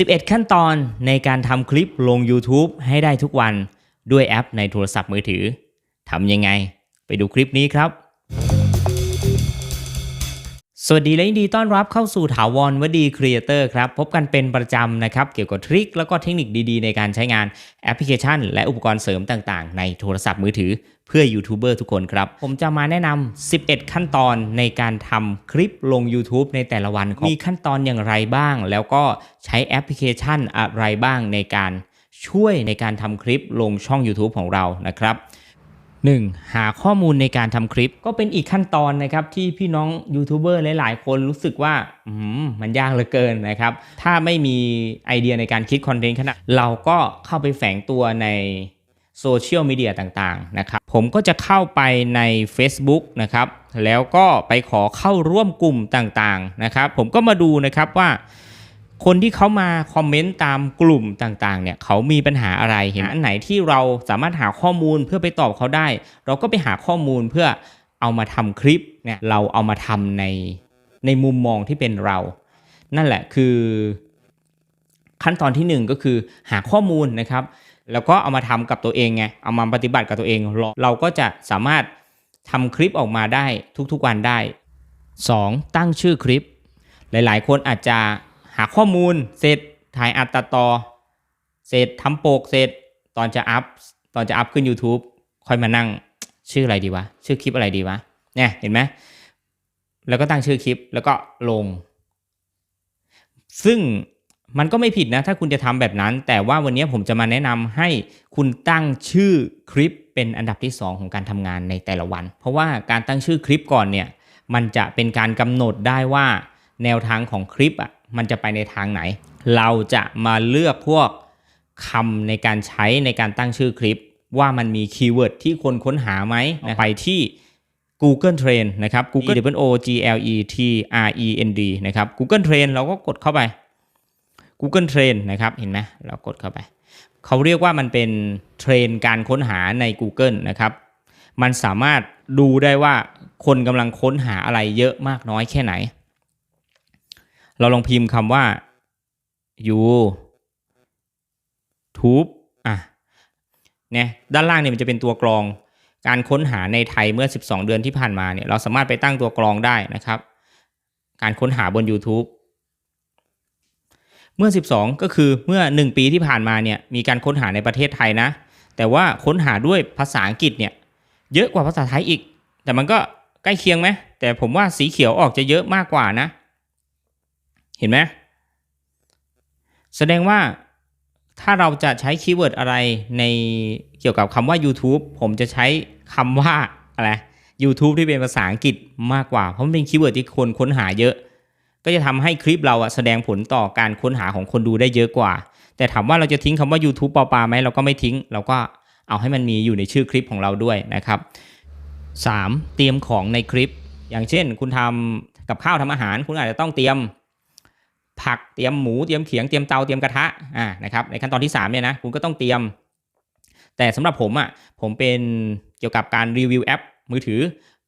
11 ขั้นตอนในการทำคลิปลง YouTube ให้ได้ทุกวันด้วยแอปในโทรศัพท์มือถือทำยังไง ไปดูคลิปนี้ครับ สวัสดีและยินดีต้อนรับเข้าสู่ถาวรวดีครีเอเตอร์ครับ พบกันเป็นประจำนะครับ เกี่ยวกับทริคแล้วก็เทคนิคดีๆ ในการใช้งานแอปพลิเคชัน และอุปกรณ์เสริมต่างๆ ในโทรศัพท์มือถือ เพื่อยูทูบเบอร์ทุกคนครับ ผมจะมาแนะนำ 11 ขั้นตอนในการทำคลิปลง YouTube ในแต่ละวัน มีขั้นตอนอย่างไรบ้าง แล้วก็ใช้แอปพลิเคชันอะไรบ้างในการช่วยในการทำคลิปลงช่อง YouTube ของเรานะครับ 1. หาข้อมูลในการทำคลิปก็เป็นอีกขั้นตอนนะครับที่พี่น้องยูทูบเบอร์หลาย ๆ คนรู้สึกว่ามมันยากเหลือเกินนะครับ ถ้าไม่มีไอเดียในการคิดคอนเทนต์ขนาดเราก็เข้าไปแฝงตัวใน โซเชียลมีเดียต่างๆนะครับผมก็จะเข้าไปใน Facebook นะครับแล้วก็ไปขอเข้าร่วมกลุ่มต่างๆนะครับผมก็มาดูนะครับว่าคนที่เขามาคอมเมนต์ตามกลุ่มต่างๆ เนี่ยเขามีปัญหาอะไรเห็นอันไหนที่เราสามารถหาข้อมูลเพื่อไปตอบเขาได้ เราก็ไปหาข้อมูลเพื่อเอามาทำคลิปเนี่ยเราเอามาทำในในมุมมองที่เป็นเรา นั่นแหละคือ ขั้นตอนที่หนึ่งก็คือหาข้อมูลนะครับ แล้วก็เอามาทำกับตัวเองไงเอามาปฏิบัติกับตัวเองเราเราก็จะสามารถทำคลิปออกมาได้ทุกๆวันได้ 2. ตั้งชื่อคลิป หลายๆ คนอาจจะหาข้อมูลเสร็จถ่ายอัดตัดต่อ เสร็จทำโปกเสร็จตอนจะอัพตอนจะอัพขึ้น YouTube ค่อยมานั่งชื่ออะไรดีวะ ชื่อคลิปอะไรดีวะเนี่ยเห็นไหมแล้วก็ตั้งชื่อคลิปแล้วก็ลง ซึ่ง มันก็ไม่ผิดนะ ถ้าคุณจะทำแบบนั้น แต่ว่าวันนี้ผมจะมาแนะนำให้คุณตั้งชื่อคลิปเป็นอันดับที่ 2 ของการทำงานในแต่ละวัน เพราะว่าการตั้งชื่อคลิปก่อนเนี่ยมันจะเป็นการกำหนดได้ว่าแนวทางของคลิปอะมันจะไปในทางไหน เราจะมาเลือกพวกคำในการใช้ในการตั้งชื่อคลิป ว่ามันมีคีย์เวิร์ดที่คนค้นหาไหมไปที่ Google Trend นะครับ Google W O G L E T R E N D นะครับ Google Trend เราก็กดเข้าไป Google Trend นะครับ เห็นไหมเรากดเข้าไป เขาเรียกว่ามันเป็นเทรนการค้นหาใน Google นะครับ มันสามารถดูได้ว่าคนกำลังค้นหาอะไรเยอะมากน้อยแค่ไหน เราลองพิมพ์คำว่า YouTube อะเนี่ยด้านล่างเนี่ยมันจะเป็นตัวกรองการค้นหาในไทยเมื่อ 12 เดือนที่ผ่านมาเนี่ยเราสามารถไปตั้งตัวกรองได้นะครับ การค้นหาบน YouTube เมื่อ 12 ก็คือเมื่อ 1 ปีที่ผ่านมาเนี่ยมีการค้นหาในประเทศไทยนะ แต่ว่าค้นหาด้วยภาษาอังกฤษเนี่ยเยอะกว่าภาษาไทยอีก แต่มันก็ใกล้เคียงไหมแต่ผมว่าสีเขียวออกจะเยอะมากกว่านะ เห็นไหมแสดงว่าถ้าเราจะใช้คีย์เวิร์ดอะไรในเกี่ยวกับคำว่า YouTube ผมจะใช้คำว่าอะไร YouTube ที่เป็นภาษาอังกฤษมากกว่า เพราะมันเป็นคีย์เวิร์ดที่คนค้นหาเยอะ ก็จะทำให้คลิปเราอะแสดงผลต่อการค้นหาของคนดูได้เยอะกว่า แต่ถามว่าเราจะทิ้งคำว่า YouTube เปล่าๆไหมเราก็ไม่ทิ้ง เราก็เอาให้มันมีอยู่ในชื่อคลิปของเราด้วยนะครับ 3. เตรียมของในคลิป อย่างเช่น คุณทำกับข้าวทำอาหาร คุณอาจจะต้องเตรียม ผักเตรียมหมูเตรียมเขียงเตรียมเตาเตรียมกระทะอ่านะครับในขั้นตอนที่3เนี่ยนะคุณก็ต้องเตรียม แต่สำหรับผมอะผมเป็นเกี่ยวกับการรีวิวแอปมือถือ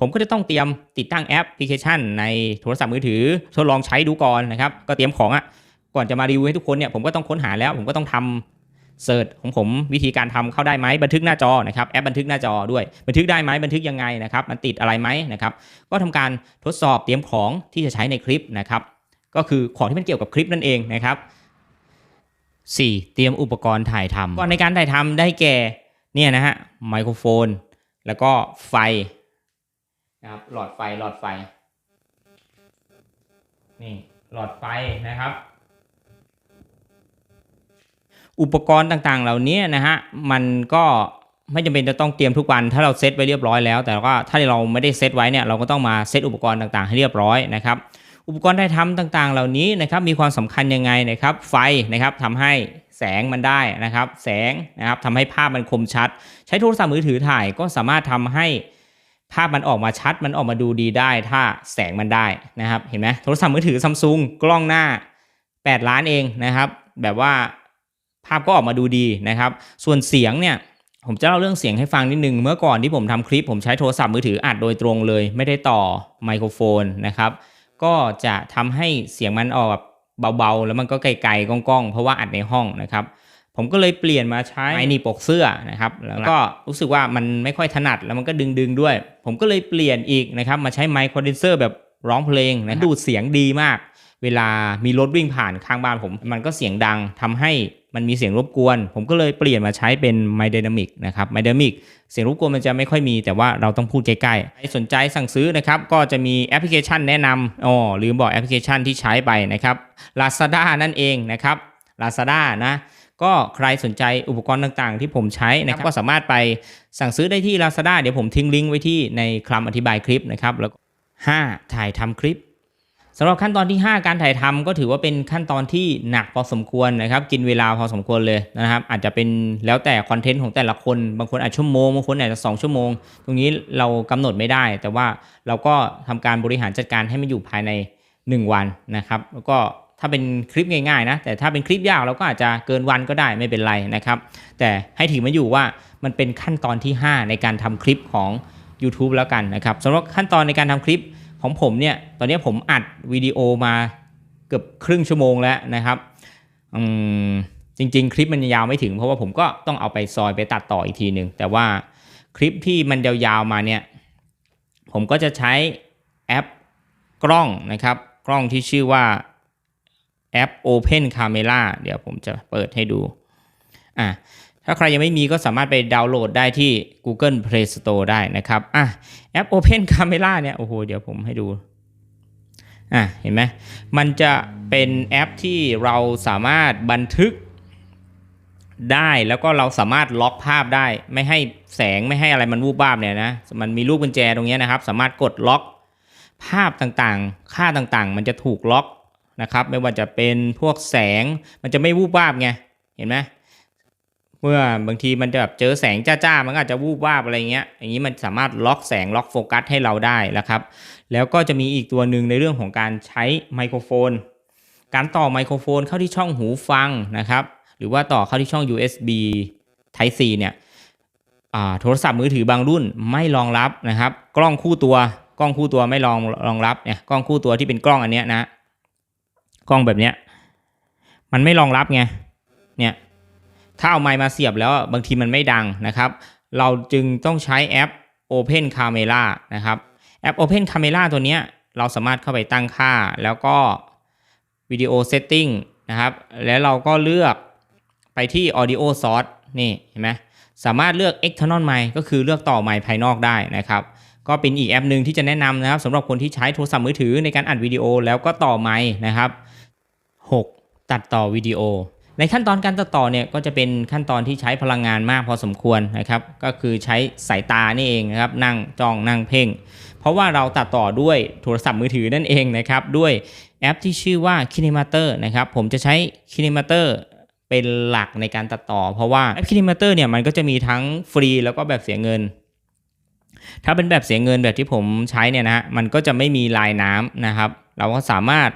ผมก็จะต้องเตรียมติดตั้งแอปพลิเคชัน ในโทรศัพท์มือถือทดลองใช้ดูก่อนนะครับ ก็เตรียมของอะก่อนจะมารีวิวให้ทุกคนเนี่ยผมก็ต้องค้นหาแล้ว ผมก็ต้องทำเสิร์ชของผมวิธีการทำเข้าได้ไหมบันทึกหน้าจอนะครับแอปบันทึกหน้าจอด้วย บันทึกได้ไหมบันทึกยังไงนะครับ มันติดอะไรไหมนะครับ ก็ทำการทดสอบเตรียมของที่จะใช้ในคลิปนะครับ ก็คือของที่มันเกี่ยวกับคลิปนั่นเองนะครับ 4. เตรียมอุปกรณ์ถ่ายทำก่อนในการถ่ายทำได้แก่เนี่ยนะฮะไมโครโฟน แล้วก็ไฟ นะครับ หลอดไฟหลอดไฟ นี่หลอดไฟนะครับ อุปกรณ์ต่างๆ เหล่านี้นะฮะมันก็ไม่จำเป็นจะต้องเตรียมทุกวันถ้าเราเซตไว้เรียบร้อยแล้ว แต่ว่าถ้าเราไม่ได้เซตไว้เนี่ยเราก็ต้องมาเซตอุปกรณ์ต่างๆ ให้เรียบร้อยนะครับอุปกรณ์ได้ทำต่างๆ เหล่านี้นะครับมีความสำคัญยังไงนะครับ ไฟนะครับทำให้แสงมันได้นะครับ แสงนะครับทำให้ภาพมันคมชัด ใช้โทรศัพท์มือถือถ่ายก็สามารถทำให้ ภาพมันออกมาชัดมันออกมาดูดีได้ถ้าแสงมันได้นะครับ เห็นไหมโทรศัพท์มือถือซัมซุงกล้องหน้า 8 ล้านเองนะครับ แบบว่าภาพก็ออกมาดูดีนะครับ ส่วนเสียงเนี่ยผมจะเล่าเรื่องเสียงให้ฟังนิดนึง เมื่อก่อนที่ผมทำคลิป ผมใช้โทรศัพท์มือถืออัดโดยตรงเลย ไม่ได้ต่อไมโครโฟนนะครับ ก็จะทำให้เสียงมันออกแบบเบาๆ แล้วมันก็ไกลๆก้องๆ เพราะว่าอัดในห้องนะครับ ผมก็เลยเปลี่ยนมาใช้ไม้หนีบปกเสื้อนะครับ แล้วก็รู้สึกว่ามันไม่ค่อยถนัดแล้วมันก็ดึงๆด้วย ผมก็เลยเปลี่ยนอีกนะครับมาใช้ไมค์คอนเดนเซอร์แบบร้องเพลงนะดูดเสียงดีมาก เวลามีรถวิ่งผ่านข้างบ้านผม มันก็เสียงดังทำให้มันมีเสียงรบกวน ผมก็เลยเปลี่ยนมาใช้เป็นไมค์ d y นามิกนะครับไมค์ d y นามิกเสียงรบกวนมันจะไม่ค่อยมีแต่ว่าเราต้องพูดใกล้ๆใครสนใจสั่งซื้อนะครับ ก็จะมีแอปพลิเคชันแนะนำอ๋อลืมบอกแอปพลิเคชันที่ใช้ไปนะครับ Lazada นั่นเองนะครับ Lazada นะ ก็ใครสนใจอุปกรณ์ต่างๆ ที่ผมใช้นะครับ ก็สามารถไปสั่งซื้อได้ที่ Lazada เดี๋ยวผมทิ้งลิงก์ไว้ที่ในคำอธิบายคลิปนะครับ แล้วก็ 5. ถ่ายทำคลิปสำหรับขั้นตอนที่ 5 การถ่ายทำก็ถือว่าเป็นขั้นตอนที่หนักพอสมควรนะครับ กินเวลาพอสมควรเลยนะครับ อาจจะเป็นแล้วแต่คอนเทนต์ของแต่ละคน บางคนอาจชั่วโมง บางคนอาจจะ 2 ชั่วโมง ตรงนี้เรากำหนดไม่ได้ แต่ว่าเราก็ทำการบริหารจัดการให้มันอยู่ภายใน 1 วันนะครับ แล้วก็ ถ้าเป็นคลิปง่ายๆนะแต่ถ้าเป็นคลิปยาวเราก็อาจจะเกินวันก็ได้ไม่เป็นไรนะครับ แต่ให้ถือมาอยู่ว่ามันเป็นขั้นตอนที่ 5 ในการทำคลิปของ YouTube แล้วกันนะครับสำหรับขั้นตอนในการทำคลิปของผมเนี่ยตอนนี้ผมอัดวิดีโอมาเกือบครึ่งชั่วโมงแล้วนะครับจริงๆ คลิปมันยาวไม่ถึงเพราะว่าผมก็ต้องเอาไปซอยไปตัดต่ออีกทีหนึ่งแต่ว่าคลิปที่มันยาวๆมาเนี่ยผมก็จะใช้แอปกล้องนะครับ กล้องที่ชื่อว่า แอป Open Camera เดี๋ยวผมจะเปิดให้ดูอะถ้าใครยังไม่มีก็สามารถไปดาวน์โหลดได้ที่ Google Play Store ได้นะครับอะแอป Open Camera เนี่ยโอ้โหเดี๋ยวผมให้ดูอะเห็นไหมมันจะเป็นแอปที่เราสามารถบันทึกได้แล้วก็เราสามารถล็อกภาพได้ ไม่ให้แสงไม่ให้อะไรมันวูบวาบเนี่ยนะมันมีลูกกุญแจตรงนี้นะครับ สามารถกดล็อก ภาพต่างๆ ค่าต่างๆ มันจะถูกล็อก นะครับ ไม่ว่าจะเป็นพวกแสงมันจะไม่วูบวาบไงเห็นไหมเมื่อบางทีมันจะแบบเจอแสงจ้าๆ มันก็อาจจะวูบวาบอะไรเงี้ย อย่างนี้มันสามารถล็อกแสงล็อกโฟกัสให้เราได้แล้วครับ แล้วก็จะมีอีกตัวหนึ่งในเรื่องของการใช้ไมโครโฟน การต่อไมโครโฟนเข้าที่ช่องหูฟังนะครับ หรือว่าต่อเข้าที่ช่อง USB Type C เนี่ยโทรศัพท์มือถือบางรุ่นไม่รองรับนะครับ กล้องคู่ตัว กล้องคู่ตัวไม่รองรองรับเนี่ย กล้องคู่ตัวที่เป็นกล้องอันเนี้ยนะ กล้องแบบเนี้ย มันไม่รองรับไง เนี่ย ถ้าเอาไมค์มาเสียบแล้วบางทีมันไม่ดังนะครับ เราจึงต้องใช้แอป Open Camera นะครับแอป Open Camera ตัวเนี้ยเราสามารถเข้าไปตั้งค่า แล้วก็วิดีโอเซตติ้งนะครับ แล้วเราก็เลือกไปที่ Audio Source นี่เห็นไหมสามารถเลือก External Mic ก็คือเลือกต่อไมค์ภายนอกได้นะครับ ก็เป็นอีกแอปหนึ่งที่จะแนะนำนะครับสำหรับคนที่ใช้โทรศัพท์มือถือในการอัดวิดีโอแล้วก็ต่อไมค์นะครับ 6. ตัดต่อวิดีโอ ในขั้นตอนการตัดต่อเนี่ยก็จะเป็นขั้นตอนที่ใช้พลังงานมากพอสมควรนะครับ ก็คือใช้สายตานี่เองนะครับ นั่งจ้องนั่งเพ่ง เพราะว่าเราตัดต่อด้วยโทรศัพท์มือถือนั่นเองนะครับ ด้วยแอปที่ชื่อว่า Kinemator นะครับ ผมจะใช้ Kinemator เป็นหลักในการตัดต่อ เพราะว่าแอป Kinemator เนี่ยมันก็จะมีทั้งฟรีแล้วก็แบบเสียเงินถ้าเป็นแบบเสียเงินแบบที่ผมใช้เนี่ยนะฮะมันก็จะไม่มีลายน้ำนะครับ เราก็สามารถ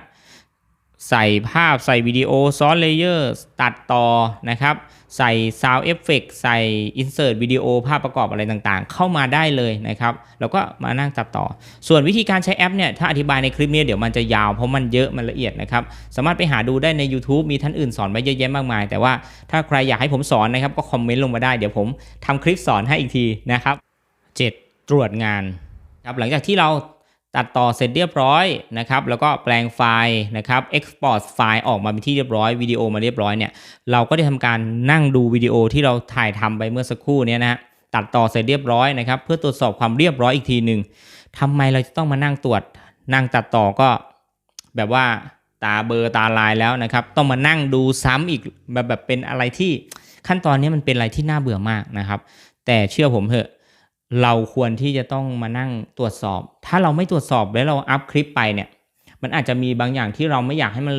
ใส่ภาพใส่วิดีโอซ้อนเลเยอร์ตัดต่อนะครับ ใส่ Sound Effect ใส่ Insert วิดีโอภาพประกอบอะไรต่างๆ เข้ามาได้เลยนะครับ แล้วก็มานั่งตัดต่อ ส่วนวิธีการใช้แอปเนี่ย ถ้าอธิบายในคลิปนี้เดี๋ยวมันจะยาวเพราะมันเยอะมันละเอียดนะครับ สามารถไปหาดูได้ใน YouTube มีท่านอื่นสอนไว้เยอะแยะมากมาย แต่ว่าถ้าใครอยากให้ผมสอนนะครับ ก็คอมเมนต์ลงมาได้เดี๋ยวผมทำคลิปสอนให้อีกทีนะครับ 7. ตรวจงานครับหลังจากที่เรา ตัดต่อเสร็จเรียบร้อยนะครับแล้วก็แปลงไฟล์นะครับ export ไฟล์ออกมาเป็นที่เรียบร้อยวิดีโอมาเรียบร้อยเนี่ยเราก็ได้ทำการนั่งดูวิดีโอที่เราถ่ายทำไปเมื่อสักครู่เนี้นะฮะตัดต่อเสร็จเรียบร้อยนะครับเพื่อตรวจสอบความเรียบร้อยอีกทีหนึ่งทำไมเราจะต้องมานั่งตรวจ นั่งตัดต่อก็แบบว่าตาเบอร์ตาลายแล้วนะครับ ต้องมานั่งดูซ้ำอีกแบบแบบเป็นอะไรที่ขั้นตอนนี้มันเป็นอะไรที่น่าเบื่อมากนะครับ แต่เชื่อผมเถอะ เราควรที่จะต้องมานั่งตรวจสอบ ถ้าเราไม่ตรวจสอบแล้วเราอัพคลิปไปเนี่ย มันอาจจะมีบางอย่างที่เราไม่อยากให้มัน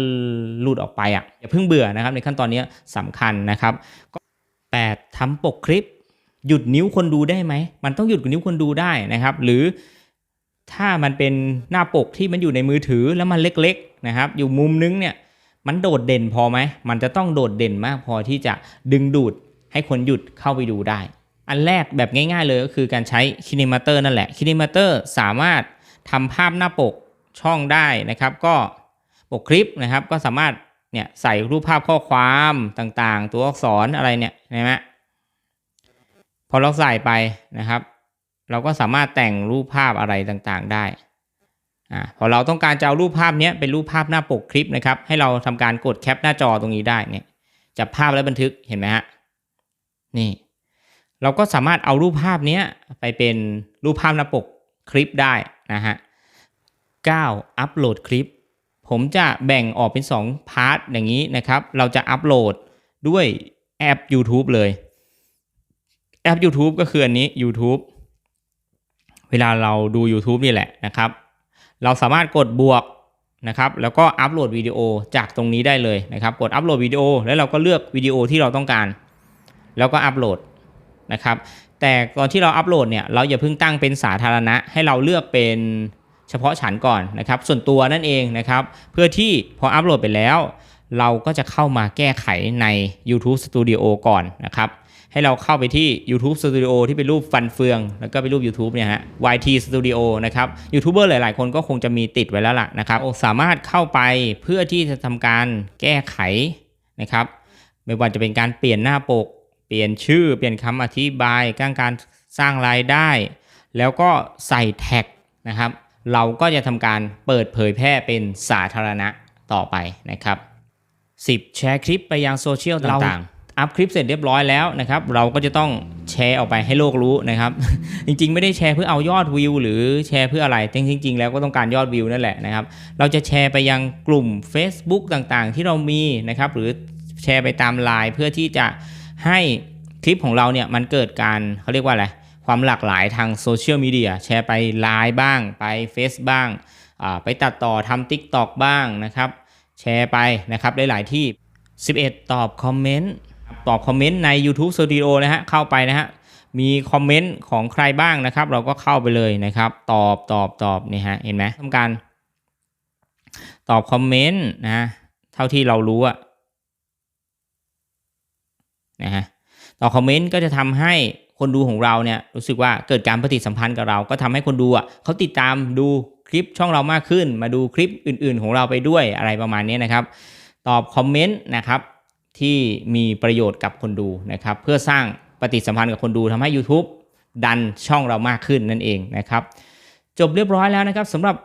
หลุดออกไปอะอย่าเพิ่งเบื่อนะครับในขั้นตอนนี้สำคัญนะครับก็แปดทำปกคลิป หยุดนิ้วคนดูได้ไหม มันต้องหยุดนิ้วคนดูได้นะครับ หรือถ้ามันเป็นหน้าปกที่มันอยู่ในมือถือแล้วมันเล็กๆนะครับ อยู่มุมนึงเนี่ยมันโดดเด่นพอไหม มันจะต้องโดดเด่นมากพอที่จะดึงดูดให้คนหยุดเข้าไปดูได้ อันแรกแบบง่ายๆเลยก็คือการใช้ Kinemator นั่นแหละ Kinemator สามารถทำภาพหน้าปกช่องได้นะครับ ก็ปกคลิปนะครับก็สามารถเนี่ยใส่รูปภาพข้อความต่างๆ ตัวอักษรอะไรเนี่ยเห็นไหมพอเราใส่ไปนะครับ เราก็สามารถแต่งรูปภาพอะไรต่างๆได้อ่าพอเราต้องการจะเอารูปภาพเนี้ยเป็นรูปภาพหน้าปกคลิปนะครับ ให้เราทำการกดแคปหน้าจอตรงนี้ได้เนี่ยจับภาพแล้วบันทึกเห็นไหมฮะนี่ เราก็สามารถเอารูปภาพนี้ไปเป็นรูปภาพหน้าปกคลิปได้นะฮะ 9. อัปโหลดคลิป ผมจะแบ่งออกเป็น 2 พาร์ทอย่างนี้นะครับ เราจะอัปโหลดด้วยแอป YouTube เลย แอป YouTube ก็คืออันนี้ YouTube เวลาเราดู YouTube นี่แหละนะครับ เราสามารถกดบวกนะครับแล้วก็อัปโหลดวิดีโอจากตรงนี้ได้เลยนะครับ กดอัปโหลดวิดีโอแล้วเราก็เลือกวิดีโอที่เราต้องการ แล้วก็อัปโหลด นะครับ แต่ตอนที่เราอัปโหลดเนี่ยเราอย่าเพิ่งตั้งเป็นสาธารณะ ให้เราเลือกเป็นเฉพาะฉันก่อนนะครับ ส่วนตัวนั่นเองนะครับ เพื่อที่พออัปโหลดไปแล้ว เราก็จะเข้ามาแก้ไขใน YouTube Studio ก่อนนะครับ ให้เราเข้าไปที่ YouTube Studio ที่เป็นรูปฟันเฟือง แล้วก็เป็นรูป YouTube เนี่ยฮะ YT Studio นะครับยูทูบเบอร์หลาย ๆ คนก็คงจะมีติดไว้แล้วล่ะนะครับสามารถเข้าไปเพื่อที่จะทำการแก้ไขนะครับไม่ว่าจะเป็นการเปลี่ยนหน้าปก ปลี่ยนชื่อเปลี่ยนคำอธิบายการการสร้างรายได้ แล้วก็ใส่แท็กนะครับ เราก็จะทำการเปิดเผยแพร่เป็นสาธารณะต่อไปนะครับ 10 แชร์คลิปไปยังโซเชียลต่างๆ อัพคลิปเสร็จเรียบร้อยแล้วนะครับ เราก็จะต้องแชร์ออกไปให้โลกรู้นะครับ จริงๆ ไม่ได้แชร์เพื่อเอายอดวิวหรือแชร์เพื่ออะไรแต่จริงๆ แล้วก็ต้องการยอดวิวนั่นแหละนะครับ เราจะแชร์ไปยังกลุ่ม Facebook ต่างๆ ที่เรามีนะครับ หรือแชร์ไปตามไลน์เพื่อที่จะ ให้คลิปของเราเนี่ยมันเกิดการเขาเรียกว่าอะไรความหลากหลายทางโซเชียลมีเดียแชร์ไปไลน์บ้าง ไปเฟซบ้าง ไปตัดต่อทำ Tik t o อกบ้างนะครับ แชร์ไปนะครับหลายๆที่ 11 ตอบคอมเมนต์ตอบคอมเมนต์ใน YouTube Studio นะฮะเข้าไปนะฮะมีคอมเมนต์ของใครบ้างนะครับ เราก็เข้าไปเลยนะครับ ตอบตอบตอบนี่ฮะเห็นไหมทำการ ตอบคอมเมนต์นะเท่าที่เรารู้อะ นะฮะตอบคอมเมนต์ก็จะทำให้คนดูของเราเนี่ยรู้สึกว่าเกิดการปฏิสัมพันธ์กับเรา ก็ทำให้คนดูอะเขาติดตามดูคลิปช่องเรามากขึ้น มาดูคลิปอื่น ๆ ของเราไปด้วยอะไรประมาณนี้นะครับ ตอบคอมเมนต์นะครับที่มีประโยชน์กับคนดูนะครับ เพื่อสร้างปฏิสัมพันธ์กับคนดูทำให้ YouTube ดันช่องเรามากขึ้นนั่นเองนะครับ จบเรียบร้อยแล้วนะครับสำหรับ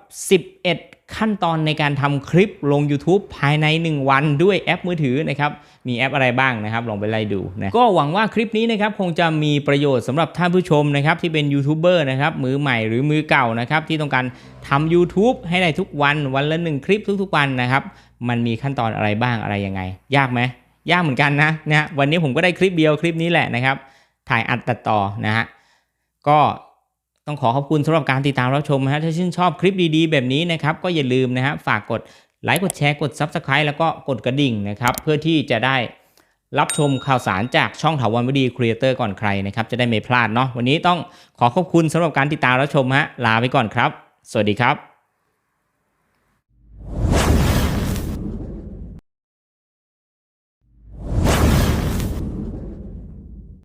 11 ขั้นตอนในการทำคลิปลง YouTube ภายใน 1 วันด้วยแอปมือถือนะครับ มีแอปอะไรบ้างนะครับ ลองไปไล่ดูนะก็หวังว่าคลิปนี้นะครับคงจะมีประโยชน์สำหรับท่านผู้ชมนะครับที่เป็นยูทูบเบอร์นะครับมือใหม่หรือมือเก่านะครับที่ต้องการทำ YouTube ให้ได้ทุกวันวันละหนึ่งคลิปทุกๆวันนะครับ มันมีขั้นตอนอะไรบ้างอะไรยังไง ยากไหมยากเหมือนกันนะนะวันนี้ผมก็ได้คลิปเดียวคลิปนี้แหละนะครับ ถ่ายอัดตัดต่อนะฮะก็ ต้องขอขอบคุณสำหรับการติดตามรับชมนะฮะถ้าชื่นชอบคลิปดีๆ แบบนี้นะครับ ก็อย่าลืมนะฮะฝากกดไลค์กดแชร์กด Subscribe แล้วก็กดกระดิ่งนะครับ เพื่อที่จะได้รับชมข่าวสารจากช่องถาวรวดีครีเอเตอร์ก่อนใครนะครับ จะได้ไม่พลาดเนาะวันนี้ต้องขอขอบคุณสำหรับการติดตามรับชมฮะลาไปก่อนครับ สวัสดีครับ